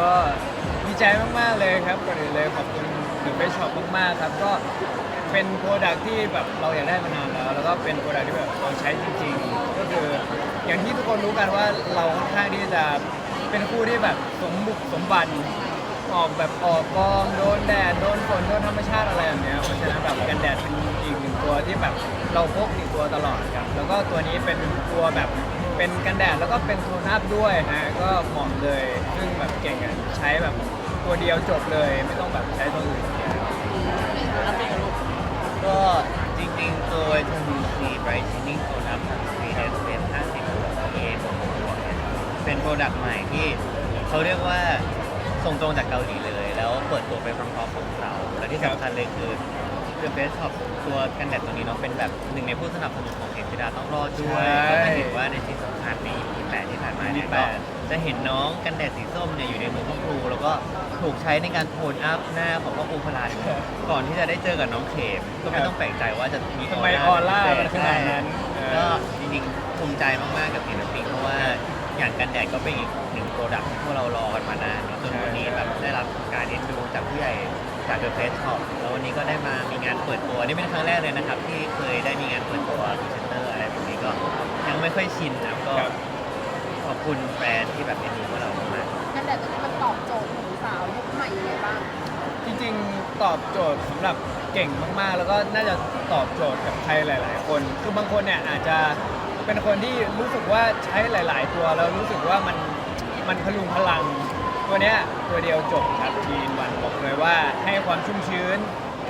ก็ดีใจมาก ๆ เลยครับก่อนอื่นเลยขอบคุณถึงเฟซช็อปมาก ๆ ครับ ก็เป็นโปรดักที่แบบเราอยากได้มานานแล้ว แล้วก็เป็นโปรดักที่แบบเราใช้จริง ๆ ก็คืออย่างที่ทุกคนรู้กันว่าเราค่อนข้างที่จะเป็นคู่ที่แบบสมบุกสมบันออกแบบออกกองโดนแดดโดนฝนโดนธรรมชาติอะไรแบบเนี้ยเพราะฉะนั้นแบบกันแดดเป็นอีกหนึ่งตัวที่แบบเราพกติดตัวตลอดครับแล้วก็ตัวนี้เป็นตัวแบบ เป็นกันแดดแล้วก็เป็นโทนอัพด้วยนะก็เหมาะเลย ซึ่งแบบเก่งอะใช้แบบตัวเดียวจบเลย ไม่ต้องแบบใช้ตัวอื่นเนี่ยครับก็จริงๆ ตัววิตามินซีไบรท์เทนนิ่งโซนอัพซีเอสเอฟ50บวกเอบวกบวกเนี่ยเป็นโปรดักต์ใหม่ที่เขาเรียกว่าส่งตรงจากเกาหลีเลย แล้วเปิดตัวไปพร้อมๆกับเราและที่สำคัญเลยคือ คือเฟสช็อปตัวกันแดดตัวนี้เนาะเป็นแบบหนึ่งในผู้สนับสนุนของเอ็นจิดาต้องรอดด้วยก็จะเห็นว่าในที่สำคัญใน EP 8ที่ผ่านมาเนี่ยก็จะเห็นน้องกันแดดสีส้มเนี่ยอยู่ในมือพ่อครู แล้วก็ถูกใช้ในการโทนอัพหน้าของพ่อครูพลานก่อนที่จะได้เจอกับน้องเขมก็ไม่ต้องแปลกใจว่าจะมีทำไมออร่ามันขนาดนั้นเออก็จริงๆภูมิใจมากๆกับศิลปินเพราะว่าอย่างกันแดดก็เป็นอีกหนึ่งโปรดักต์ที่พวกเรารอกันมานานเนอะจนวันนี้แบบได้รับการเอ็นดูจากผู้ใหญ่จากเดอะเฟสช็อปแล้ววันนี้ก็ได้มามี งานเปิดตัวนี่เป็นครั้งแรกเลยนะครับที่เคยได้มีงานเปิดตัวพรีเซนเตอร์อะไรแบบนี้ก็ยังไม่ค่อยชินนะครับก็ครับ ขอบคุณแบรนด์ที่แบบเอ็นดูพวกเรามากกันแดดตัวนี้มันตอบโจทย์หนุ่มสาวยุคใหม่ยังไงบ้างจริงๆ ตอบโจทย์สำหรับเก่งมากๆ แล้วก็น่าจะตอบโจทย์กับใครหลาย ๆ คน คือบางคนเนี่ยอาจจะเป็นคนที่รู้สึกว่าใช้หลาย ๆ ตัวแล้วรู้สึกว่ามันมันพลุงพลัง ตัวเนี้ยตัวเดียวจบครับทีนวันบอกเลยว่าให้ความชุ่มชื้น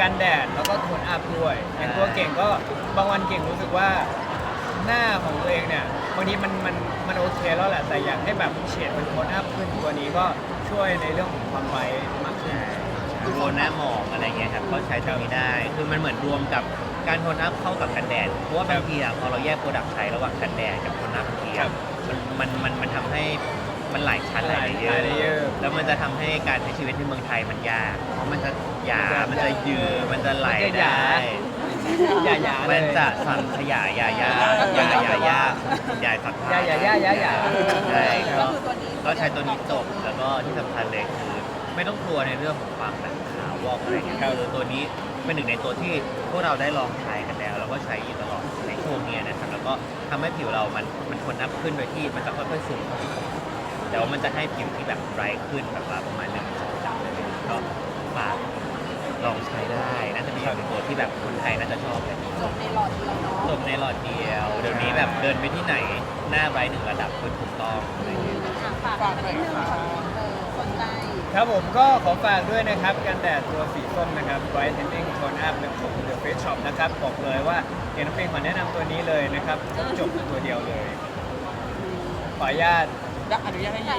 กันแดดแล้วก็โทนอัพด้วยอย่างตัวเก่งก็บางวันเก่งรู้สึกว่าหน้าของตัวเองเนี่ยบางทีมันมันมันโอเคแล้วแหละแต่อยากให้แบบเฉดมันโทนอัพขึ้นตัวนี้ก็ช่วยในเรื่องของความไบรท์มากขึ้นๆโรนหน้าหมองอะไรเงี้ยครับก็ใช้ตรงนี้ได้ คือมันเหมือนรวมกับการโทนอัพเข้ากับกันแดด เพราะว่าบางทีอะพอเราแยกโปรดักต์ใช้ระหว่างกันแดดกับโทนอัพบางทีครัอะบมันมันมันมันทำให้ มันหลายชั้นหลายเลเยอหลายเลเยอร์ ร์แล้วมันจะทำให้การใช้ชีวิตในเมืองไทยมันยาก เพราะมันจะหยา มันจะยืดมันจะไหลมันจะหยาได้อย่าอย่าเลมัย นจะสั่นขยายยายายายายาใหญ่สักอย่าอย่าอย่าอย่าอย่าใช่ก็ก็คือตัวนี้ก็ใช้ตัวนี้จบแล้วก็ที่สำคัญเลยคือ ไม่ต้องกลัวในเรื่องของความแบบขาววอกอะไรเงี้ยคือตัวนี้เป็นหนึ่งในตัวที่พวกเราได้ลองใช้กันแล้ว แล้วก็ใช้อยู่ตลอดในช่วงเนี้ยนะครับแล้วก็ทำให้ผิวเรามันมันทนอัพขึ้นโดยที่มันจะค่อยๆซึมเข้าไป แต่ว่ามันจะให้ผิวที่แบบไบรท์ขึ้นแบบว่าประมาณหนึ่งสองสามเลยก็ฝากลองใช้ได้น่าจะมีตัวที่แบบคนไทยน่าจะชอบเลยจบในหลอดเดียวเนาะจบในหลอดเดียว เดี๋ยวนี้แบบเดินไปที่ไหนหน้าไบรท์หนึ่งระดับคือถูกต้องอะไรอย่างเงี้ย อะฝากกันนิดนึงค่ะเออสนใจครับผมก็ขอฝากด้วยนะครับกันแดดตัวสีส้มนะครับ Bright Tending Tone Up เป็นของ The Face Shop นะครับบอกเลยว่าเอ็นเป็นขอแนะนำตัวนี้เลยนะครับจบตัวเดียวเลยขออนุญาต และอนุญาตให้หยิบ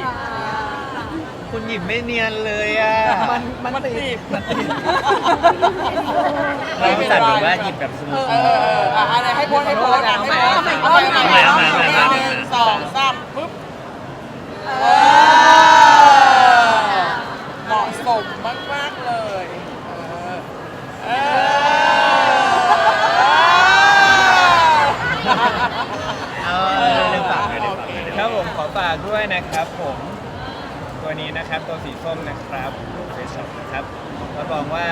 คุณหยิบไม่เนียนเลยอะมันมันติดมันติดเราสั่นแบบว่าหยิบแบบสมูทเออเอออะอะไรให้โพสให้โพสอะให้โพสเอาใหม่เอาใหม่เอาใหม่เอาใหม่หนึ่งสองสามปึ๊บเออเหมาะสมมากๆเลยเออเออ เอาเรื่องฝากเลยเดี๋ยวฝากเลยเดี๋ยว ครับผมขอฝากด้วย นะครับผมตัวนี้นะครับตัวสีส้มนะครับเฟซช็อปนะครับรับรองว่า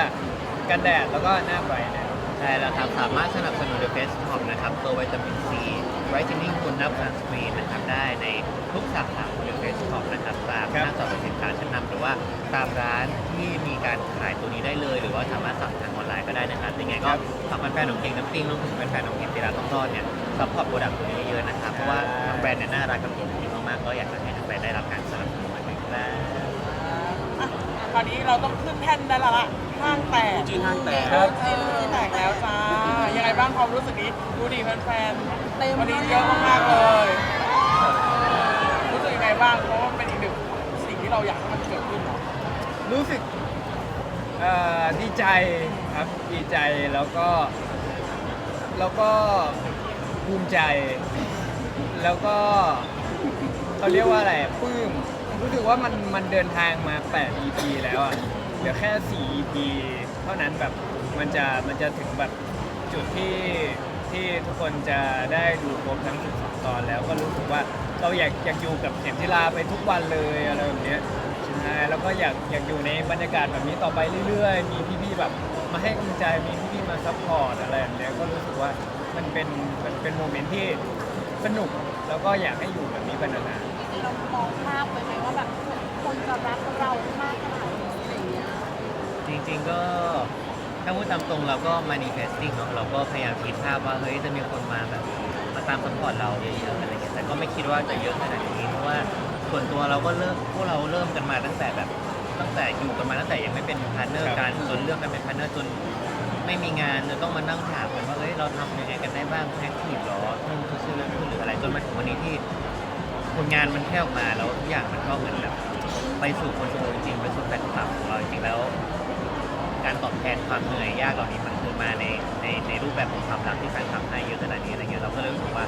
กันแดดแล้วก็หน้าไบรท์นะใช่แล้วครับสามารถสนับสนุน The Face Shop นะครับตัววิตามินซี Brightening คุณนับสันสกรีนนะครับได้ในทุกสาขาของ The Face Shop นะครับตามครับห้างสรรพสินค้าชั้นนำหรือว่าตามร้านที่มีการขายตัวนี้ได้เลย หรือว่าสามารถสั่งทางออนไลน์ก็ได้นะครับยังไงก็ฝากแฟนๆของเก่งน้ำปิงรวมถึงแฟนๆของเก่งติราต้องรอดเนี่ยซัพพอร์ตโปรดักต์ตัวนี้เยอะๆนะครับเพราะว่าทางแบรนด์เนี่ยน่ารักกับเก่งจริงมากๆก็อยากจะให้ ทางแบรนด์ได้รับการสนับสนุนมาด้วยครับอะคราวนี้เราต้องขึ้นแท่นได้และละห้างแตกจีนห้างแตกครับจีนที่แตกแล้วจ้า ยังไงบ้างความรู้สึกนี้ ดูดีแฟนเต็มๆวันนี้เยอะมากๆเลย รู้สึกยังไงบ้าง เพราะว่าเป็นอีกหนึ่งสิ่งที่เราอยากให้มันเกิดขึ้นเนาะรู้สึกเอ่อดีใจครับดีใจแล้วก็ แล้วก็ภูมิใจ แล้วก็ เขาเรียกว่าอะไรปลื้มรู้สึกว่ามันมันเดินทางมา 8 EP แล้วอะเหลือแค่ 4 EP เท่านั้นแบบมันจะมันจะถึงแบบจุดที่ที่ทุกคนจะได้ดูครบทั้ง 12ตตอนแล้วก็รู้สึกว่าเราอยากอยากอยู่กับเข็มทิลาไปทุกวันเลยอะไรแบบเนี้ยใช่แล้วก็อยากอยากอยู่ในบรรยากาศแบบนี้ต่อไปเรื่อยๆ มีพี่ๆแบบมาให้กำลังใจมีพี่ๆมาซัพพอร์ตอะไรแบบเนี้ยก็รู้สึกว่ามันเป็นมันเป็นโมเมนต์ที่สนุก แล้วก็อยากให้อยู่แบบนี้ไปนานๆ จริงๆเรามองภาพไว้ไหมว่าแบบคนจะรักเรามากขนาดนี้อะไรอย่างเงี้ยจริงๆก็ถ้าพูดตามตรงเราก็ manifesting เนาะเราก็พยายามคิดภาพว่าเฮ้ยจะมีคนมาแบบมาตามสปอร์ตเราเยอะๆอะไรเงี้ยแต่ก็ไม่คิดว่าจะเยอะขนาดนี้เพราะว่าส่วนตัวเราก็เริ่มพวกเราเริ่มกันมาตั้งแต่แบบตั้งแต่อยู่กันมาตั้งแต่ยังไม่เป็นพาร์ทเนอร์กันจนเลือกกันเป็นพาร์ทเนอร์จน ไม่มีงานจะต้องมานั่งถามกันว่าเฮ้ยเราทำยังไงกันได้บ้างแอคทีฟหรอนู่นคือเรื่องขึ้นหรืออะไรจนมาถึงวันนี้ที่ผลงานมันแค่ออกมาแล้วทุกอย่างมันก็เหมือนแบบไปสู่คนดูจริงไปสู่แฟนคลับของเราจริงแล้ว การตอบแทนความเหนื่อยยากเหล่านี้มันคือมาในในในรูปแบบของความรักที่แฟนคลับให้เยอะขนาดนี้อะไรเงี้ยเราก็เลยรู้สึกว่า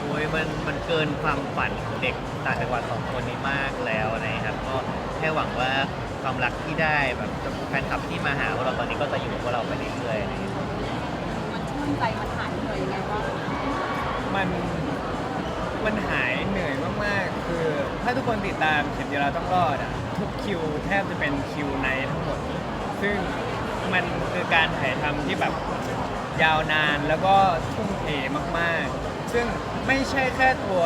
โอ้ยมันมันเกินความฝันของเด็กต่างจังหวัดสองคนนี้มากแล้วนะครับก็แค่หวังว่า ความรักที่ได้แบบแฟนคลับที่มาหาพวกเราตอนนี้ก็จะอยู่กับพวกเราไปเรื่อยๆอะไรเงี้ยมันชื่นใจมันหายเหนื่อยยังไงบ้างมันมันหายเหนื่อยมากๆ คือถ้าทุกคนติดตามเข็มจีราต้องรอดอะทุกคิวแทบจะเป็นคิวในทั้งหมด ซึ่งมันคือการถ่ายทำที่แบบยาวนานแล้วก็ทุ่มเทมากๆ ซึ่งไม่ใช่แค่ตัว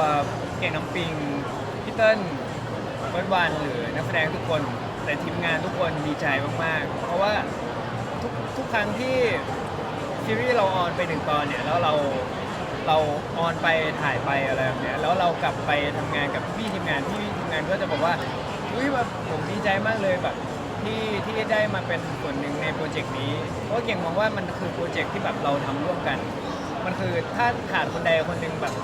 เก่งน้ำปิงพี่เติ้ลเฟิร์สวันหรือนักแสดงทุกคน แต่ทีมงานทุกคนดีใจมากๆ เพราะว่าทุกทุกครั้งที่ซีรีส์เราออนไปหนึ่งตอนเนี่ยแล้วเราเราออนไปถ่ายไปอะไรแบบเนี้ยแล้วเรากลับไปทำงานกับพี่ทีมงานพี่ทีมงานก็จะบอกว่าอุ้ยแบบผมดีใจมากเลยแบบที่ที่ได้มาเป็นส่วนหนึ่งในโปรเจกต์นี้เพราะเก่งมองว่ามันคือโปรเจกต์ที่แบบเราทำร่วมกัน มันคือถ้าขาดคนใดคนหนึ่งแบบ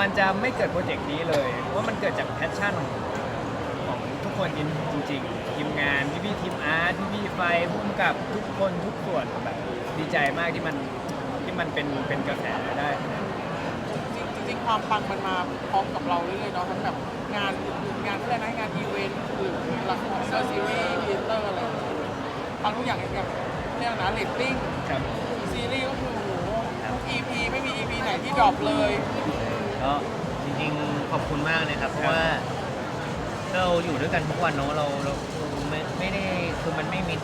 มันจะไม่เกิดโปรเจกต์นี้เลย เพราะว่ามันเกิดจากแพชชั่น ของทุกคนจริงๆทีมงานพี่พี่ๆทีมอาร์ตพี่พี่ๆไฟพุ่มกับทุกคนทุกส่วนแบบดีใจมากที่มันที่มันเป็นเป็นกระแสได้ขนาดนี้ จริงๆความปังมันมาพร้อมกับเราเรื่อยๆเนาะทั้งแบบงานงานอะไรนะงานอีเวนต์หรือละครซีรีส์พีเตอร์อะไรฟังทุกอย่างอย่างเรียกนะเรตติ้งครับซีรีส์ก็คือโอ้โหทุก EP ไม่มี EP ไหนที่ดรอปเลย ก็จริงๆขอบคุณมากเลยครับ เพราะว่า เราอยู่ด้วยกันทุกวันเนาะเราเราไม่ไม่ได้คือมันไม่มี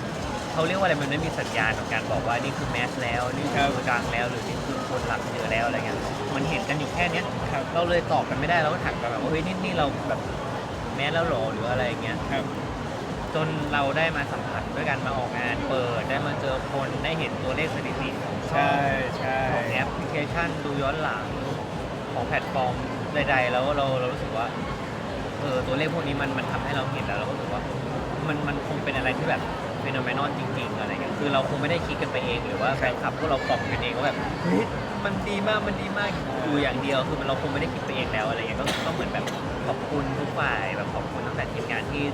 เขาเรียกว่าอะไรมันไม่มีสัญญาณของการบอกว่านี่คือแมสแล้วนี่คือกลางแล้วหรือนี่คือคนหลักเหนือแล้วอะไรเงี้ยมันเห็นกันอยู่แค่เนี้ยครับเราเลยตอบกันไม่ได้เราก็ถามกันแบบว่าเฮ้ยนี่นี่เราแบบแมสแล้วเหรอหรืออะไรเงี้ยครับจนเราได้มาสัมผัสด้วยกันมาออกงานเปิดได้มาเจอคนได้เห็นตัวเลขสถิติของช่องใช่ใช่ของแอปพลิเคชันดูย้อนหลังของแพลตฟอร์มใดๆแล้วเราเรารู้สึกว่า เออตัวเลขพวกนี้มันมันทำให้เราเห็นแล้วเราก็รู้สึกว่ามันมันคงเป็นอะไรที่แบบเป็นอ m มนอนจริง ๆ อะไรเงี้ยคือเราคงไม่ได้คิดกันไปเองหรือว่าแฟนคลับพวกเรากล่อมกันเองว่าแบบเฮ้ยมันดีมากมันดีมากอยู่อย่างเดียว คือมันเราคงไม่ได้คิดไปเองแล้วอะไรเงี้ยก็ก็เหมือนแบบขอบคุณทุกฝ่ายแบบขอบคุณตั้งแต่ทีมงานที่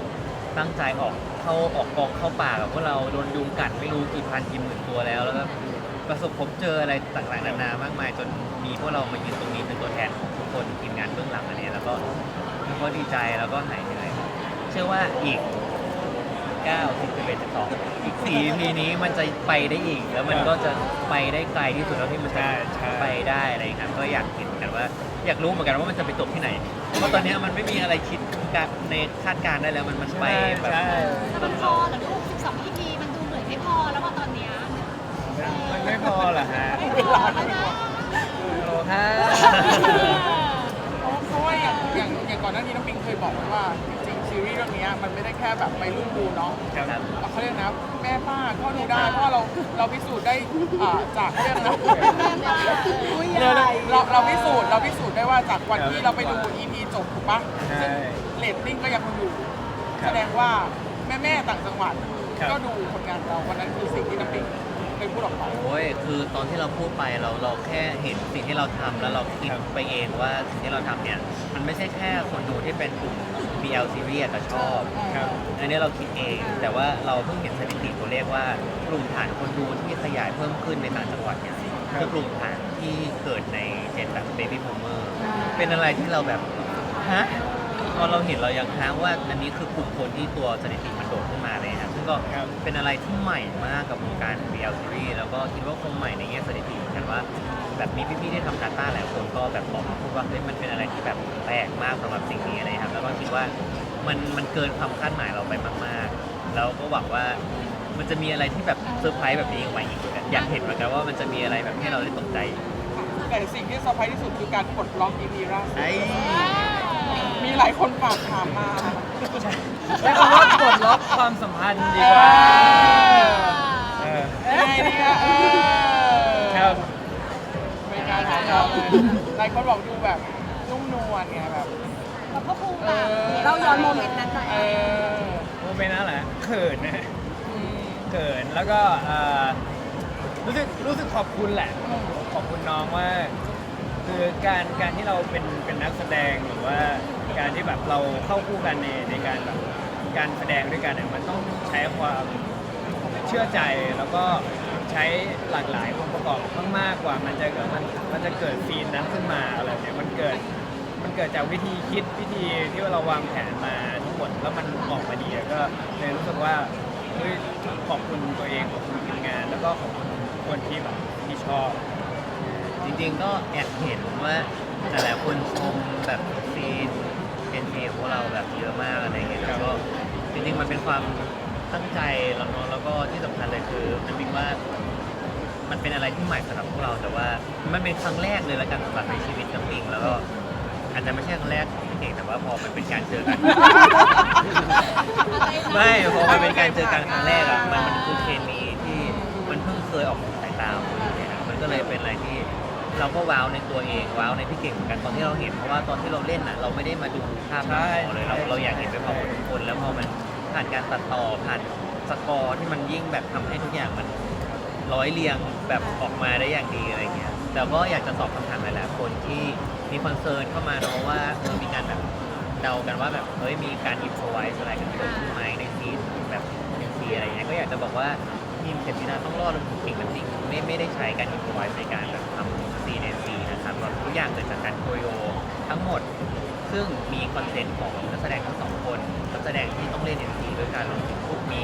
ตั้งใจออกเข้าออกกองเข้าป่ากับพวกเราโดนยุงกัดไม่รู้กี่พันกี่หมื่นตัวแล้วแล้วก็ประสบพบเจออะไรต่างๆนานามากมายจนมีพวกเรามายืนตรงนี้เป็นตัวแทนของทุกคนทีมงานเบื้องหลังอันนี้แล้วก็แล้ว ก็ดีใจแล้วก็หายเหนื่อยเชื่อว่าอีก 9 10 11 12อีก4 EP นี้มันจะไปได้อีก แล้วมันก็จะไปได้ไกลที่สุดเท่าที่มันจะใช่ใช่ ไปได้อะไรอย่างเงี้ยครับก็อยากเห็นเหมือนกันว่า อยากรู้เหมือนกันว่ามันจะไปจบที่ไหน เพราะตอนเนี้ยมันไม่มีอะไรคิดการในคาดการณ์ได้แล้วมันมันไปแบบ ใช่ถ้ามันพอเหรอลูก12 EP มันดูเหมือนไม่พอแล้วพอตอนเนี้ยมันไม่พอเหรอฮะไม่พอแล้วนะโอ้ฮะ อย่างอย่างก่อนหน้านี้น้องปิงเคยบอกไว้ว่าจริงๆซีรีส์เรื่องเนี้ยมันไม่ได้แค่แบบไปรุ่นดูเนาะครับครับเขาเรียกนะแม่ป้าก็ดูได้เพราะว่าเราเราพิสูจน์ได้อ่าจากเขาเรียกนะเราเราเราพิสูจน์เราพิสูจน์ได้ว่าจากวันที่เราไปดู EP จบถูกปะใช่ซึ่งเรตติ้งก็ยังคงอยู่ครับแสดงว่าแม่แม่ๆต่างจังหวัดครับก็ดูผลงานเราวันนั้นคือสิ่งที่น้ำปิง เคยพูดออกไปโอ้ยคือตอนที่เราพูดไปเราเราแค่เห็นสิ่งที่เราทำแล้วเราคิดครับไปเองว่าสิ่งที่เราทำเนี่ยมันไม่ใช่แค่คนดูที่เป็นกลุ่ม BL series แต่ชอบ ครับ อันนี้เราคิดเอง แต่ว่าเราเพิ่งเห็นสถิติตัวเลขว่ากลุ่มฐานคนดูที่ขยายเพิ่มขึ้นในต่างจังหวัดเนี่ยครับคือกลุ่มฐานที่เกิดในเจนแบบ baby boomer เป็นอะไรที่เราแบบ ฮะต อนเราเห็นเรายังค้างว่าอันนี้คือกลุ่มคนที่ตัวสถิติมันโดดขึ้นมาเลยครับซึ่งก็ครับ เป็นอะไรที่ใหม่มากกับวงการ BL series แล้วก็คิดว่าคงใหม่ในแง่สถิติเหมือนกันว่า แบบมีพี่ๆที่ทำ Data หลายคนก็แบบบอกมาพูดว่าเฮ้ยมันเป็นอะไรที่แบบแปลกมากสำหรับสิ่งนี้อะไรครับแล้วก็คิดว่ามันมันเกินความคาดหมายเราไปมากๆ แล้วก็หวังว่ามันจะมีอะไรที่แบบเซอร์ไพรส์แบบนี้ออกมาอีกเหมือนกันอยากเห็นเหมือนกันว่ามันจะมีอะไรแบบให้เราได้ตกใจ แต่สิ่งที่เซอร์ไพรส์ที่สุดคือการปลดล็อก EP ล่าสุดไอ้ มีหลายคนฝากถามมา ใช้คำว่ากดล็อกความสัมพันธ์ดีกว่าเออยังไงดีอะเออครับเป็นการถาเราหลายคนบอกดูแบบนุ่มนวลไงแบบแบบพ่อครูเอแบบอเราย้อนโมเมนต์นั้นหน่อยเออโมเมนต์นั้นแหละเขินนะอืมเขินแล้วก็เอ่อรู้สึกรู้สึกขอบคุณแหละ ขอบคุณน้องว่า คือการการที่เราเป็นเป็นนักแสดงหรือว่า ที่แบบเราเข้าคู่กันในในการแบบการแสดงด้วยกันเนี่ยมันต้องใช้ความเชื่อใจแล้วก็ใช้หลากหลายองค์ประกอบมากๆกว่า มันจะเกิดมันมันจะเกิดซีนนั้นขึ้นมาอะไรเนี่ยมันเกิดมันเกิดจากวิธีคิดวิธีที่เราวางแผนมาทั้งหมดแล้วมันออกมาดีก็เลยรู้สึกว่าเฮ้ยขอบคุณตัวเองขอบคุณทีมงาน แล้วก็ขอบคุณคนที่แบบที่ชอบ จริงๆก็แอบเห็นว่าหลายๆคนชมแบบซีน เอ็นซีของพวกเราแบบเยอะมากอะไรเงี้ยแล้วก็จริงๆมันเป็นความตั้งใจแล้วเนาะแล้วก็ที่สำคัญเลยคือมันเป็นว่า มันเป็นอะไรที่ใหม่สำหรับพวกเราแต่ว่า มันเป็นครั้งแรกเลยละกันสำหรับในชีวิตน้ำปิงแล้วก็อาจจะไม่ใช่ครั้งแรกของพี่เก่งแต่ว่าพอมันเป็นการเจอกัน ไม่พอมันเป็นการเจอกันครั้งแรกอะมันมันคือเคมีที่มันเพิ่งเคยออกสู่สายตาของคนเนี่ยนะมันก็เลยเป็นอะไรที่ เราก็ว้าวในตัวเองว้าวในพี่เก่งเหมือนกันตอนที่เราเห็นเพราะว่าตอนที่เราเล่นน่ะเราไม่ได้มาดูภาพใช่ตัดต่อเลยเราเราอยากเห็นไปพร้อมกับทุกคนแล้วพอมันผ่านการตัดต่อผ่านสกอร์ที่มันยิ่งแบบทำให้ทุกอย่างมันร้อยเรียงแบบออกมาได้อย่างดีอะไรเงี้ยแต่ก็อยากจะตอบคำถามหลายๆคนที่มีคอนเซิร์นเข้ามาเนาะว่าเออมีการแบบเดากันว่าแบบเฮ้ยมีการอินโฟไวส์อะไรกันเกิดขึ้นไหมในซีนแบบในซีอะไรเงี้ยก็อยากจะบอกว่าทีมเซฟินาต้องรอดรวมถึงเก่งมันจริงไม่ไม่ได้ใช้การอินโฟไวส์ในการแบบ กอย่างเกิดจากการโคโยทั้งหมด ซึ่งมีคอนเซนต์ของนักแสดงทั้งสองคนนักแสดงที่ต้องเล่นเอ็นซีด้วยกันรวมถึงพวกมี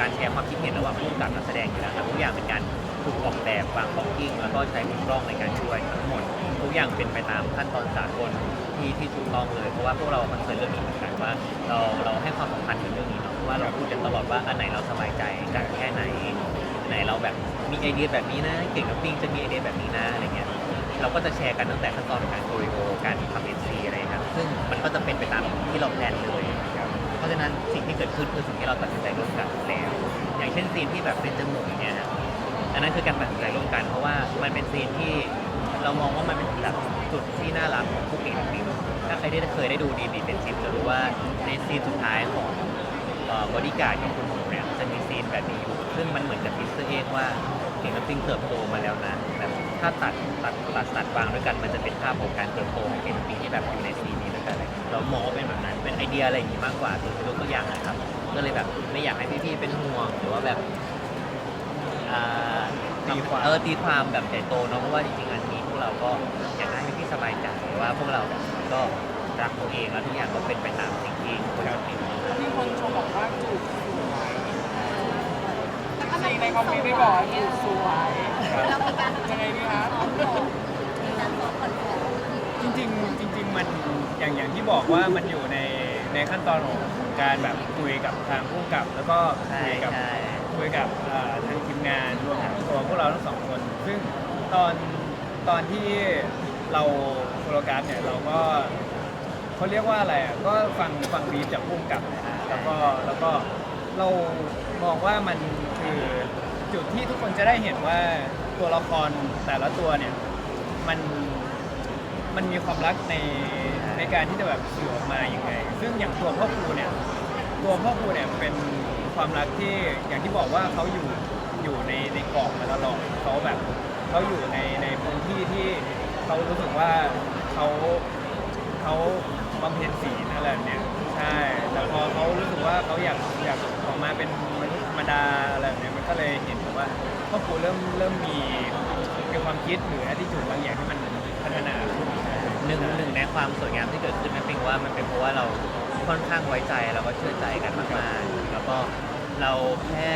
การแชร์ความคิดเห็นระหว่างผู้กับนักแสดงอยู่แล้วครับทุกอย่างเป็นการถูกออกแบบวางบ็อกกิ้งแล้วก็ใช้มุมกล้องในการช่วยทั้งหมด ทุกอย่างเป็นไปตามขั้นตอนสากลที่ที่ถูกต้องเลย เพราะว่าพวกเราคอนเซิร์นเรื่องนี้เหมือนกันว่า เราเราให้ความสำคัญกับเรื่องนี้เนาะเพราะว่าเราพูดกันตลอดว่าอันไหนเราสบายใจกันแค่ไหนอันไหนเราแบบมีไอเดียแบบนี้นะ เก่งกับปิ้งจะมีไอเดียแบบนี้นะอะไรเงี้ย เราก็จะแชร์กันตั้งแต่ขั้นตอนของการโคริโอการทำเอ็นซีอะไรครับซึ่งมันก็จะเป็นไปตามที่เราแพลนเลยครับเพราะฉะนั้นสิ่งที่เกิดขึ้นคือสิ่งที่เราตัดสินใจร่วมกันแล้วอย่างเช่นซีนที่แบบเป็นจมูกเนี่ยนะอันนั้นคือการตัดสินใจร่วมกัน เพราะว่ามันเป็นซีนที่เรามองว่ามันเป็นแบบจุดที่น่ารักของผู้เก่งจริงถ้าใครได้เคยได้ดูดีดีเป็นชิปจะรู้ว่าในซีนสุดท้ายของบอดี้การ์ดของคุณหมูเนี่ยจะมีซีนแบบนี้อยู่ซึ่งมันเหมือนกับพิสเตอร์เองว่าเก่งกับปิงเติบโตมาแล้วนะแบบ ถ้าตัดตัดตัดตัดวางด้วยกันมันจะเป็นภาพของการเติบโตของเก่งกับปิงที่แบบอยู่ในซีนนี้ด้วยกันเลยเรามองว่าเป็นแบบนั้นเป็นไอเดียอะไรอย่างนี้มากกว่าคือยกตัวอย่างนะครับ ก็เลยแบบไม่อยากให้พี่ๆเป็นห่วงหรือว่าแบบอ่าตีความ เออตีความแบบใหญ่โตเนาะเพราะว่าจริงๆอันนี้พวกเราก็อยากให้พี่ๆสบายใจว่าพวกเราแบบก็รักตัวเองแล้วทุกอย่างก็เป็นไปตามสิ่งที่ควรจะเป็นที่คนชมบอกว่าจูบสวยจริงในคอมเมนต์ไม่บอกจูบสวย เรามีการยังไงดีคะซ้อมโดดมีการซ้อมคอนโทรลจริงๆจริง ๆ มันอย่างอย่างที่บอกว่ามันอยู่ในในขั้นตอนของการแบบคุยกับทางผู้กำกับ แล้วก็ใช่คุยกับ ใช่คุยกับเอ่อทางทีมงานรวมถึงตัวพวกเราทั้งสองคน ซึ่งตอนตอนที่เราโปรแกรมเนี่ยเราก็เขาเรียกว่าอะไรอะก็ฟังฟังบีฟจากผู้กำกับนะแล้วก็แล้วก็เรามองว่ามันคือ จุดที่ทุกคนจะได้เห็นว่าตัวละครแต่ละตัวเนี่ยมันมันมีความรักในในการที่จะแบบสื่อออกมาอย่างไง ซึ่งอย่างตัวพ่อครูเนี่ยตัวพ่อครูเนี่ยเป็นความรักที่อย่างที่บอกว่าเขาอยู่อยู่ในในเกาะมาตลอดเขาแบบเขาอยู่ในในพื้นที่ที่เขารู้สึกว่าเขาเขาบำเพ็ญศีลอะไรแบบเนี่ยใช่แต่พอเขารู้สึกว่าเขาอยากอยากออกมาเป็นมนุษย์ธรรมดาอะไรแบบเนี่ยมันก็เลย ว่าพ่อครูเริ่มเริ่มมีมีความคิดหรือ attitude บางอย่างที่มันพัฒนาขึ้นหนึ่งหนึ่งในความสวยงามที่เกิดขึ้นนั่นเป็นว่ามันเป็นเพราะว่าเราค่อนข้างไว้ใจแล้วก็เชื่อใจกันมากๆแล้วก็เราแค่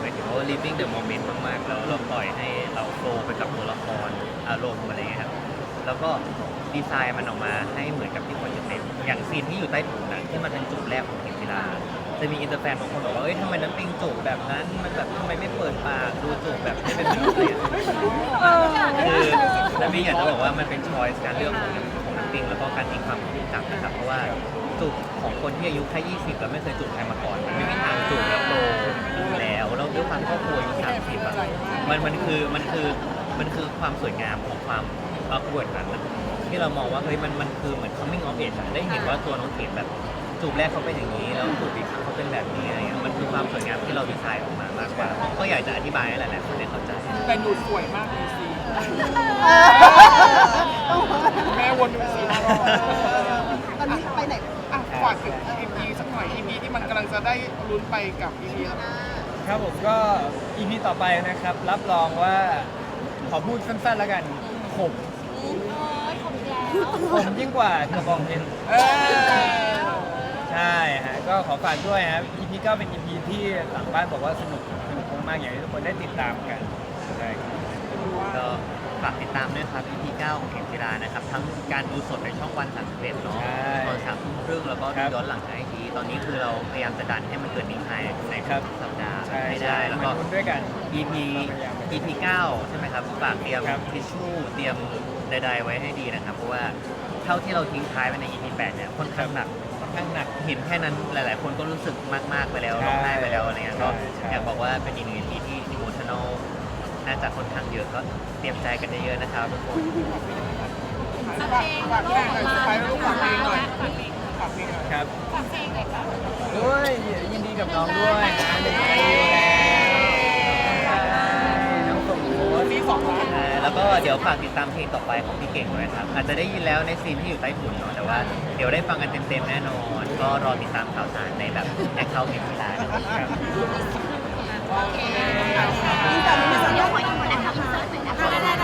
หมายถึงว่า living the moment มากๆแล้วเราปล่อยให้เราโฟลไปกับตัวละครอารมณ์อะไรเงี้ยครับแล้วก็ดีไซน์มันออกมาให้เหมือนกับที่คนจะเป็นอย่างซีนที่อยู่ใต้ถุนนะที่มันเป็นจุดแรกของเข็มจีรา จะมีอินเตอร์แฟนบางคนบอกว่าเอ้ยทำไมน้ำปิงจูบแบบนั้น มันแบบทำไมไม่เปิดปากดูจูบแบบไม่เป็นแบบนี้คือน้ำปิงอยากจะบอกว่ามันเป็นช้อยส์การเลือกของน้ำของน้ำปิงแล้วก็การตีความของกับนะครับ เพราะว่าจูบของคนที่อายุแค่ 20 แล้วไม่เคยจูบใครมาก่อน มันไม่มีทางจูบแล้วโตอยู่แล้วแล้วด้วยความครอบครัวอายุ30อะมันมันคือมันคือมันคือความสวยงามของความประกวดนั้นนะที่เรามองว่าเฮ้ยมันมันคือเหมือน coming of age อะได้เห็นว่าตัวน้องเกดแบบ จูบแรกเขาเป็นอย่างนี้ แล้วจูบอีกครั้งเขาเป็นแบบนี้อะไรเงี้ยมันคือความสวยงามที่เราดีไซน์ออกมามากกว่าก็อยากจะอธิบายให้หลายๆคนได้เข้าใจ แต่หนูสวยมากเลยสิแม่วนดูสิรอบตอนนี้ไปไหนอะฝากถึง EP สักหน่อย EP ที่มันกำลังจะได้ลุ้นไปกับ EP แล้วครับผมก็ EP ต่อไปนะครับ รับรองว่าขอพูดสั้นๆแล้วกันขมเอ้ยขอบคุณแล้วขมยิ่งกว่ากระบองเพชรเออ ใช่ฮะก็ขอฝากด้วยครับ EP ก็เป็น EP ที่หลังบ้านบอกว่าสนุกสนุกมากๆอย่างที่ทุกคนได้ติดตามกันใช่ครับ ก็ฝากติดตามด้วยครับ EP 9ของเข็มจิรานะครับ ทั้งการดูสดในช่องวัน31เนาะใช่ตอนสามทุ่มครึ่งแล้วก็ครัดูบย้อนหลังในไอทีตอนนี้คือเราพยายามจะดันให้มันเกิดนิทายในครับ ทุกสัปดาห์ใช่ให้ใช่ได้แล้วมาก็ลุ้นด้วยกัน EP EP 9 ใช่ไหมครับฝากเตรียมครับ ทิชชู่เตรียมใดๆไว้ให้ดีนะครับ เพราะว่าเท่าที่เราทิ้งท้ายไปใน EP 8 เนี่ยค่อนข้างหนักค่อน ข้างหนักเห็นแค่นั้นหลาย ๆ คนก็รู้สึกมาก ๆ ไปแล้วใช่ร้องไห้ไปแล้วอะไรเงี้ยก็ใช่ใช่อยากบอกว่าเป็นอีกหนึ่ง EP ที่ emotional น่าจะค่อนข้างเยอะก็เตรียมใจกันเยอะๆนะครับทุกคนฝากฝากเพลงหน่อยสุดท้ายลูกฝากเพลงหน่อยฝากเพลงหน่อยครับฝากเพลงหน่อยครับด้วยยินดีกับน้องด้วย เอ่อแล้วก็เดี๋ยวฝากติดตามเพลงต่อไปของพี่เก่งด้วยนะครับอาจจะได้ยินแล้วในซีนที่อยู่ใต้ถุนเนาะแต่ว่าเดี๋ยวได้ฟังกันเต็มๆแน่นอน ก็รอติดตามข่าวสารในแบบแอคเคาท์เพลงกีฬานะครับโอเคอินเสิร์ตอินเสิร์ตยกหัวอินเสิร์ตนะคะอินเสิร์ตหน่อยนะคะ